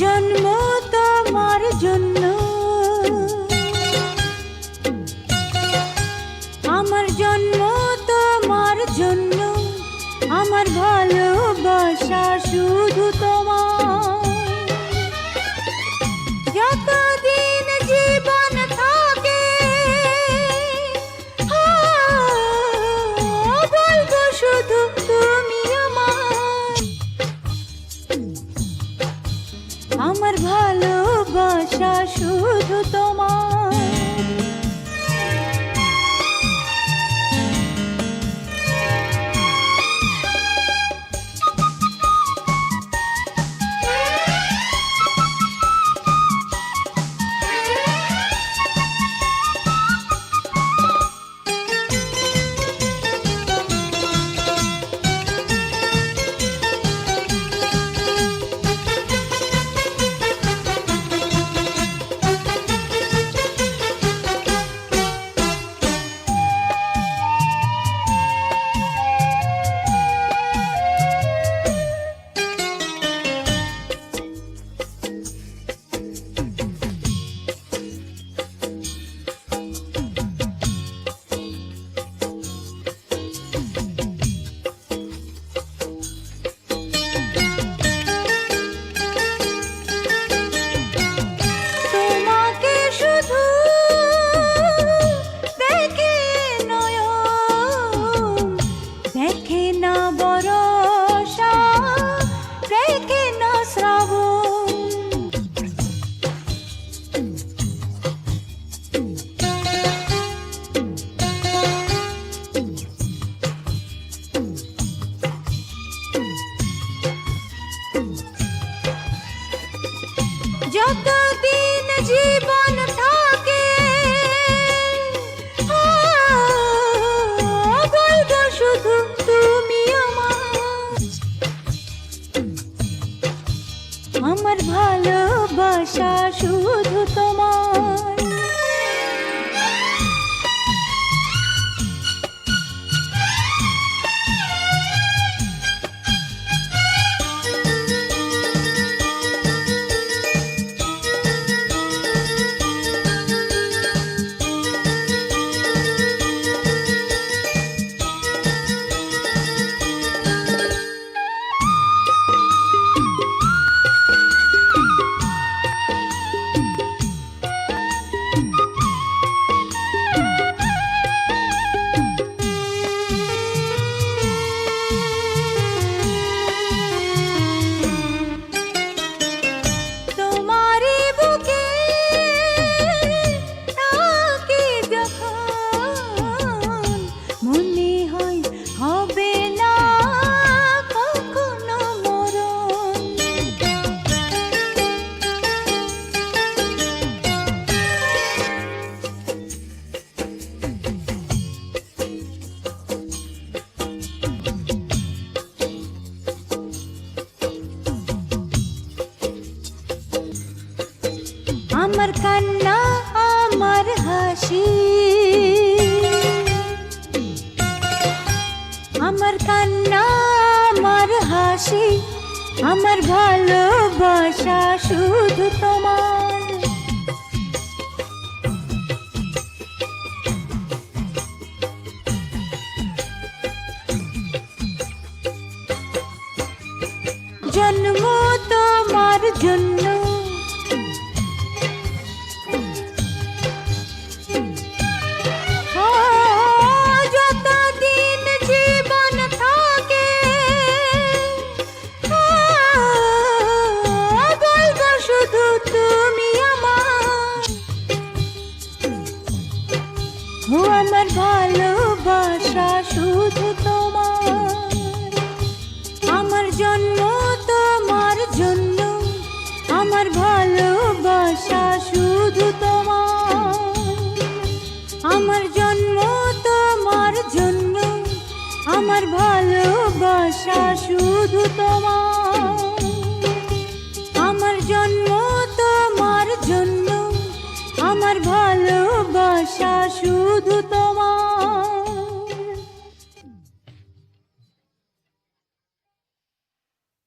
জন্ম যতদিন জীবন শুধু আমার। আমার ভালোবাসা কান্না আমার হাসি। আমার কান্না আমার হাসি আমার ভালোবাসা শুধু তোমার। জন্ম তোমার জন্য আমার ভালোবাসা শুধু তোমার। আমার জন্ম তোমার জন্য, আমার ভালোবাসা শুধু তোমার। আমার জন্ম তোমার জন্য, আমার ভালোবাসা শুধু তোমার।